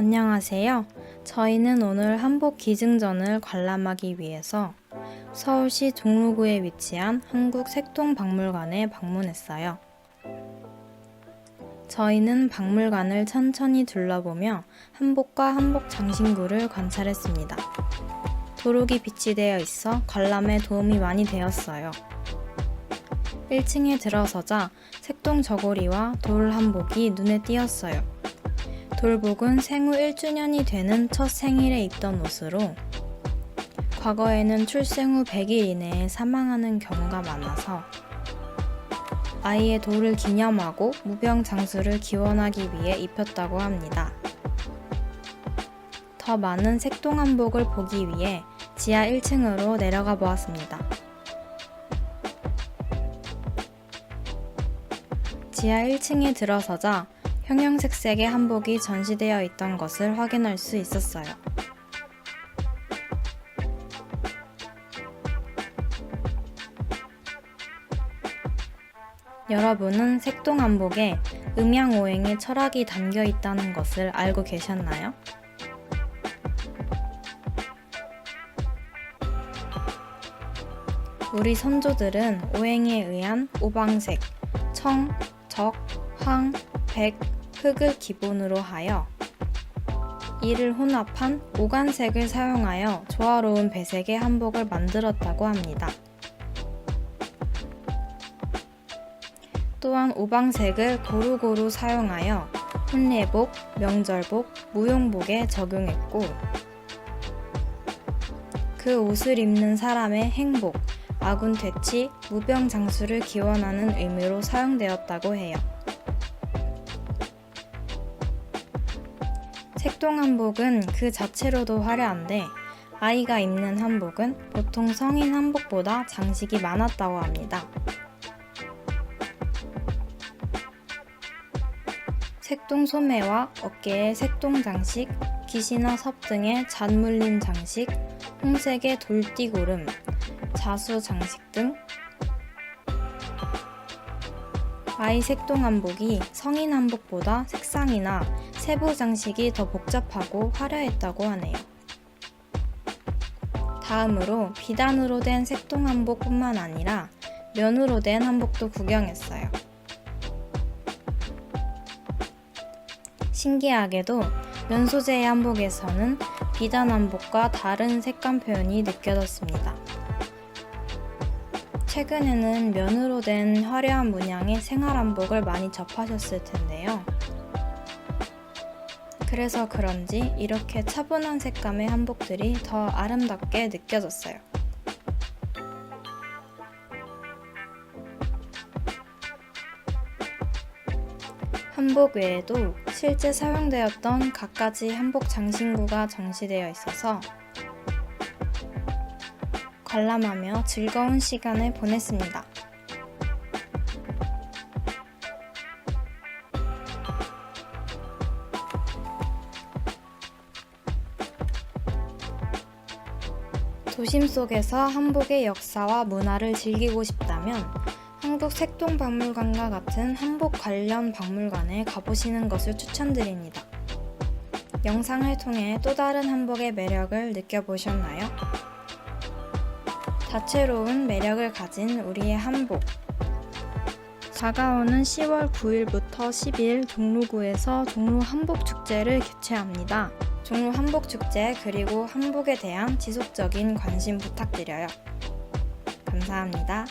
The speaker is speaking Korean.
안녕하세요. 저희는 오늘 한복 기증전을 관람하기 위해서 서울시 종로구에 위치한 한국색동박물관에 방문했어요. 저희는 박물관을 천천히 둘러보며 한복과 한복 장신구를 관찰했습니다. 도록이 비치되어 있어 관람에 도움이 많이 되었어요. 1층에 들어서자 색동 저고리와 돌 한복이 눈에 띄었어요. 돌복은 생후 1주년이 되는 첫 생일에 입던 옷으로 과거에는 출생 후 100일 이내에 사망하는 경우가 많아서 아이의 돌을 기념하고 무병 장수를 기원하기 위해 입혔다고 합니다. 더 많은 색동 한복을 보기 위해 지하 1층으로 내려가 보았습니다. 지하 1층에 들어서자 형형색색의 한복이 전시되어 있던 것을 확인할 수 있었어요. 여러분은 색동 한복에 음양오행의 철학이 담겨 있다는 것을 알고 계셨나요? 우리 선조들은 오행에 의한 오방색, 청, 적, 황, 백, 흑을 기본으로 하여 이를 혼합한 오간색을 사용하여 조화로운 배색의 한복을 만들었다고 합니다. 또한 오방색을 고루고루 사용하여 혼례복, 명절복, 무용복에 적용했고 그 옷을 입는 사람의 행복, 아군 퇴치, 무병장수를 기원하는 의미로 사용되었다고 해요. 색동 한복은 그 자체로도 화려한데 아이가 입는 한복은 보통 성인 한복보다 장식이 많았다고 합니다. 색동 소매와 어깨에 색동 장식, 깃이나 섭 등의 잔물림 장식, 홍색의 돌띠고름, 자수 장식 등 아이 색동 한복이 성인 한복보다 색상이나 세부 장식이 더 복잡하고 화려했다고 하네요. 다음으로 비단으로 된 색동 한복뿐만 아니라 면으로 된 한복도 구경했어요. 신기하게도 면 소재의 한복에서는 비단 한복과 다른 색감 표현이 느껴졌습니다. 최근에는 면으로 된 화려한 문양의 생활 한복을 많이 접하셨을 텐데요. 그래서 그런지 이렇게 차분한 색감의 한복들이 더 아름답게 느껴졌어요. 한복 외에도 실제 사용되었던 갖가지 한복 장신구가 전시되어 있어서 관람하며 즐거운 시간을 보냈습니다. 도심 속에서 한복의 역사와 문화를 즐기고 싶다면 한국 색동박물관과 같은 한복 관련 박물관에 가보시는 것을 추천드립니다. 영상을 통해 또 다른 한복의 매력을 느껴보셨나요? 다채로운 매력을 가진 우리의 한복. 다가오는 10월 9일부터 10일 종로구에서 종로 한복 축제를 개최합니다. 종로 한복 축제 그리고 한복에 대한 지속적인 관심 부탁드려요. 감사합니다.